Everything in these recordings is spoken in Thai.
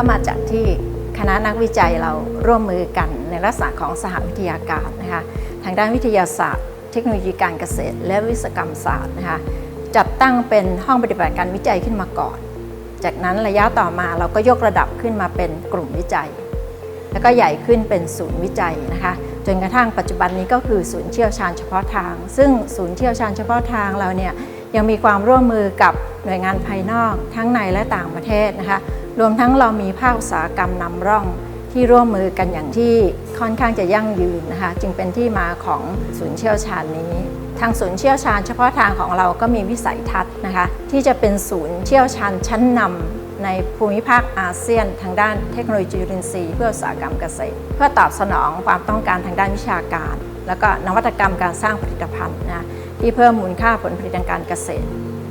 ก็มาจากที่คณะนักวิจัยเราร่วมมือกันในลักษณะของสหวิทยาการนะคะทางด้านวิทยาศาสตร์ เทคโนโลยีการเกษตร และวิศวกรรมศาสตร์นะคะจัดตั้งเป็นห้องปฏิบัติการวิจัยขึ้นมาก่อน จากนั้นระยะต่อมาเราก็ยกระดับขึ้นมาเป็นกลุ่มวิจัย แล้วก็ใหญ่ขึ้นเป็นศูนย์วิจัยนะคะจนกระทั่งปัจจุบันนี้ก็คือศูนย์เชี่ยวชาญเฉพาะทาง ซึ่งศูนย์เชี่ยวชาญเฉพาะทางเราเนี่ย ยังมีความร่วมมือกับหน่วยงานภายนอกทั้งในและต่างประเทศนะคะ รวมทั้งเรามีภาคอุตสาหกรรมนำร่องที่ร่วมมือกันอย่างที่ค่อนข้างจะยั่งยืนนะคะ จึงเป็นที่มาของศูนย์เชี่ยวชาญนี้ ทางศูนย์เชี่ยวชาญเฉพาะทางของเราก็มีวิสัยทัศน์นะคะ ที่จะเป็นศูนย์เชี่ยวชาญชั้นนำในภูมิภาคอาเซียน ทางด้านเทคโนโลยีจุลินทรีย์เพื่ออุตสาหกรรมเกษตร เพื่อตอบสนองความต้องการทางด้านวิชาการ แล้วก็นวัตกรรมการสร้างผลิตภัณฑ์นะ ที่เพิ่มมูลค่าผลผลิตทางการเกษตร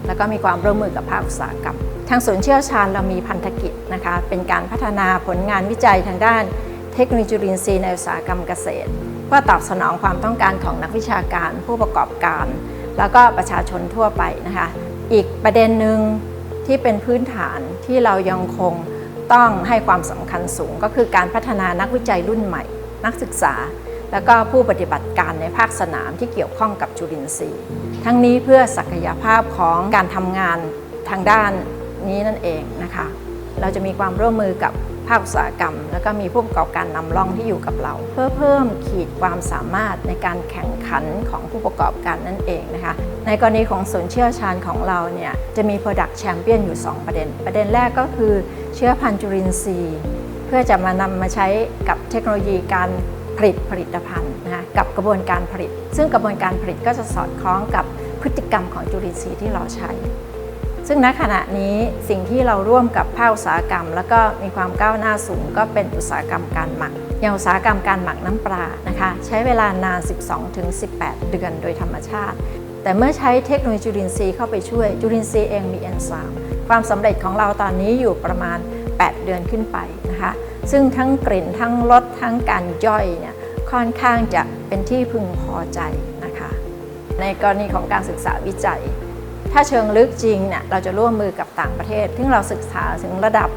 แล้วก็มีความร่วมมือกับภาคอุตสาหกรรม ทางศูนย์เชี่ยวชาญเรามีพันธกิจนะคะ เป็นการพัฒนาผลงานวิจัยทางด้าน เทคโนโลยีจุลินทรีย์ในอุตสาหกรรมเกษตร เพื่อตอบสนองความต้องการของนักวิชาการผู้ประกอบการ แล้วก็ประชาชนทั่วไปนะคะ อีกประเด็นหนึ่งที่เป็นพื้นฐานที่เรายังคงต้องให้ความสำคัญสูงก็คือการพัฒนานักวิจัยรุ่นใหม่ นักศึกษา แล้วก็ผู้ปฏิบัติการในภาคสนามที่เกี่ยวข้องกับจุลินทรีย์ ทั้งนี้เพื่อศักยภาพของการทำงานทางด้านนี้นั่นเองนะคะ เราจะมีความร่วมมือกับภาคอุตสาหกรรม แล้วก็มีผู้ประกอบการนำร่องที่อยู่กับเรา เพื่อเพิ่มขีดความสามารถในการแข่งขันของผู้ประกอบการนั่นเองนะคะ ในกรณีของศูนย์เชี่ยวชาญของเราเนี่ยจะมี Product Champion อยู่ 2 ประเด็น ประเด็นแรกก็คือเชื้อพันธุ์จุลินทรีย์ เพื่อจะมานำมาใช้กับเทคโนโลยีการ ผลิตผลิตภัณฑ์นะคะกับกระบวนการผลิต ซึ่งกระบวนการผลิตก็จะสอดคล้องกับพฤติกรรมของจุลินทรีย์ที่เราใช้ ซึ่งณขณะนี้สิ่งที่เราร่วมกับภาคอุตสาหกรรม แล้วก็มีความก้าวหน้าสูงก็เป็นอุตสาหกรรมการหมักอย่างอุตสาหกรรมการหมักน้ำปลานะคะใช้เวลานาน 12-18 เดือนโดยธรรมชาติ แต่เมื่อใช้เทคโนโลยีจุลินทรีย์เข้าไปช่วย จุลินทรีย์เองมีเอนไซม์ความสำเร็จของเราตอนนี้อยู่ประมาณ 8 เดือนขึ้นไปนะคะ ซึ่งทั้งกลิ่นทั้งรสทั้งการย่อยเนี่ยค่อนข้างจะเป็นที่พึงพอใจนะคะ ในกรณีของการศึกษาวิจัย ถ้าเชิงลึกจริงเนี่ยเราจะร่วมมือกับต่างประเทศ ซึ่งเราศึกษาถึงระดับ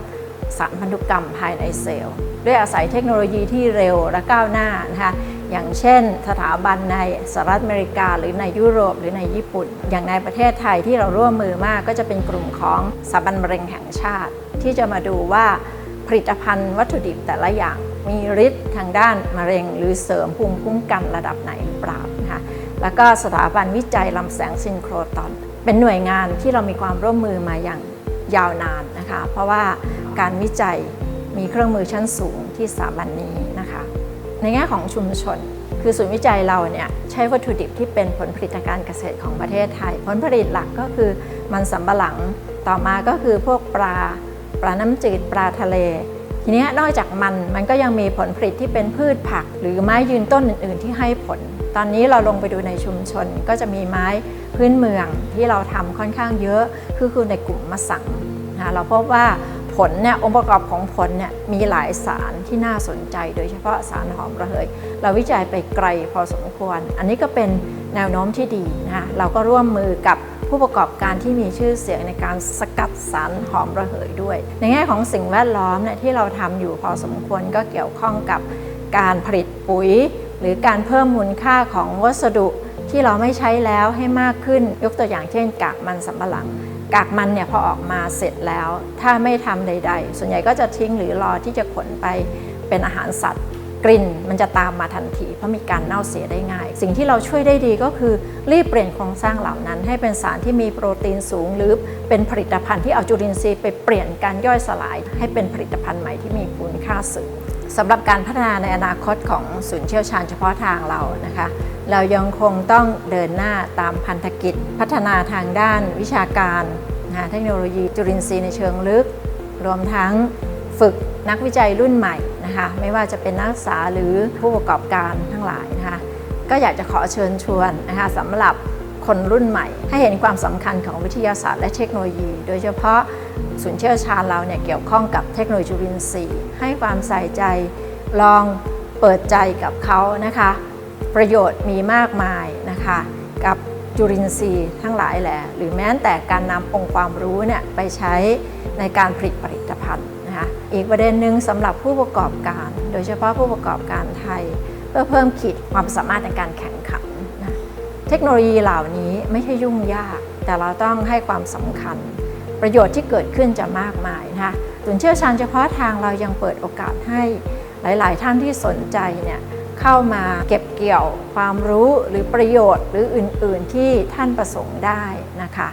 สารพันธุกรรมภายในเซลล์ ด้วยอาศัยเทคโนโลยีที่เร็วและก้าวหน้านะคะอย่างเช่น สถาบันในสหรัฐอเมริกา หรือในยุโรป หรือในญี่ปุ่น อย่างในประเทศไทยที่เราร่วมมือมากก็จะเป็นกลุ่มของสถาบันมะเร็งแห่งชาติ ที่จะมาดูว่า ผลิตภัณฑ์วัตถุดิบแต่ละอย่างมีฤทธิ์ทางด้านมะเร็ง หรือเสริมภูมิคุ้มกันระดับไหนหรือเปล่านะคะแล้วก็สถาบันวิจัยลำแสงซินโครตอน เป็นหน่วยงานที่เรามีความร่วมมือมาอย่างยาวนานนะคะ เพราะว่าการวิจัยมีเครื่องมือชั้นสูงที่สถาบันนี้นะคะ ในแง่ของชุมชน คือศูนย์วิจัยเราเนี่ยใช้วัตถุดิบที่เป็นผลผลิตการเกษตรของประเทศไทย ผลผลิตหลักก็คือมันสำปะหลังต่อมาก็คือพวกปลา ปลาน้ำจืดปลาทะเล ทีนี้นอกจากมันมันก็ยังมีผลผลิตที่เป็นพืชผัก หรือไม้ยืนต้นอื่น ๆ ที่ให้ผล ตอนนี้เราลงไปดูในชุมชนก็จะมีไม้พื้นเมืองที่เราทำค่อนข้างเยอะคือคือในกลุ่มมะสังนะเราพบว่าผลเนี่ยองค์ประกอบของผลเนี่ยมีหลายสารที่น่าสนใจ โดยเฉพาะสารหอมระเหย เราวิจัยไปไกลพอสมควร อันนี้ก็เป็นแนวโน้มที่ดีนะคะเราก็ร่วมมือกับ ผู้ประกอบการที่มีชื่อเสียงในการสกัดสารหอมระเหยด้วย ในแง่ของสิ่งแวดล้อมเนี่ยที่เราทำอยู่พอสมควรก็เกี่ยวข้องกับการผลิตปุ๋ย หรือการเพิ่มมูลค่าของวัสดุที่เราไม่ใช้แล้วให้มากขึ้น ยกตัวอย่างเช่น กากมันสำปะหลัง กากมันเนี่ยพอออกมาเสร็จแล้ว ถ้าไม่ทำใด ๆ ส่วนใหญ่ก็จะทิ้งหรือรอที่จะขนไปเป็นอาหารสัตว์ กลิ่นมันจะตามมาทันที เพราะมีการเน่าเสียได้ง่าย สิ่งที่เราช่วยได้ดีก็คือรีบเปลี่ยนโครงสร้างเหล่านั้น ให้เป็นสารที่มีโปรตีนสูง หรือเป็นผลิตภัณฑ์ที่เอาจุลินทรีย์ไปเปลี่ยนการย่อยสลาย ให้เป็นผลิตภัณฑ์ใหม่ที่มีคุณค่าสูงสำหรับการพัฒนาในอนาคตของศูนย์เชี่ยวชาญเฉพาะทางเรานะคะ เรายังคงต้องเดินหน้าตามพันธกิจ พัฒนาทางด้านวิชาการนะเทคโนโลยีจุลินทรีย์ในเชิงลึก รวมทั้งฝึกนักวิจัยรุ่นใหม่ นะคะไม่ว่าจะเป็นนักศึกษาหรือผู้ประกอบการทั้งหลายนะคะก็อยากจะขอเชิญชวนนะคะสำหรับคนรุ่นใหม่ ให้เห็นความสำคัญของวิทยาศาสตร์และเทคโนโลยี โดยเฉพาะศูนย์เชี่ยวชาญเราเนี่ยเกี่ยวข้องกับเทคโนโลยีจุลินทรีย์ให้ความใส่ใจลองเปิดใจกับเขานะคะ ประโยชน์มีมากมายนะคะ กับจุลินทรีย์ทั้งหลายแหละหรือแม้แต่การนำองค์ความรู้เนี่ยไปใช้ในการผลิตผลิตภัณฑ์ อีกประเด็นหนึ่งสำหรับผู้ประกอบการ โดยเฉพาะผู้ประกอบการไทย เพื่อเพิ่มขีดความสามารถในการแข่งขันนะเทคโนโลยีเหล่านี้ไม่ใช่ยุ่งยาก แต่เราต้องให้ความสำคัญ ประโยชน์ที่เกิดขึ้นจะมากมายนะคะศูนเชี่ยวชาญเฉพาะทางเรายังเปิดโอกาสให้หลาย ๆ ท่านที่สนใจเนี่ยเข้ามาเก็บเกี่ยวความรู้หรือประโยชน์หรืออื่น ๆ ที่ท่านประสงค์ได้นะคะ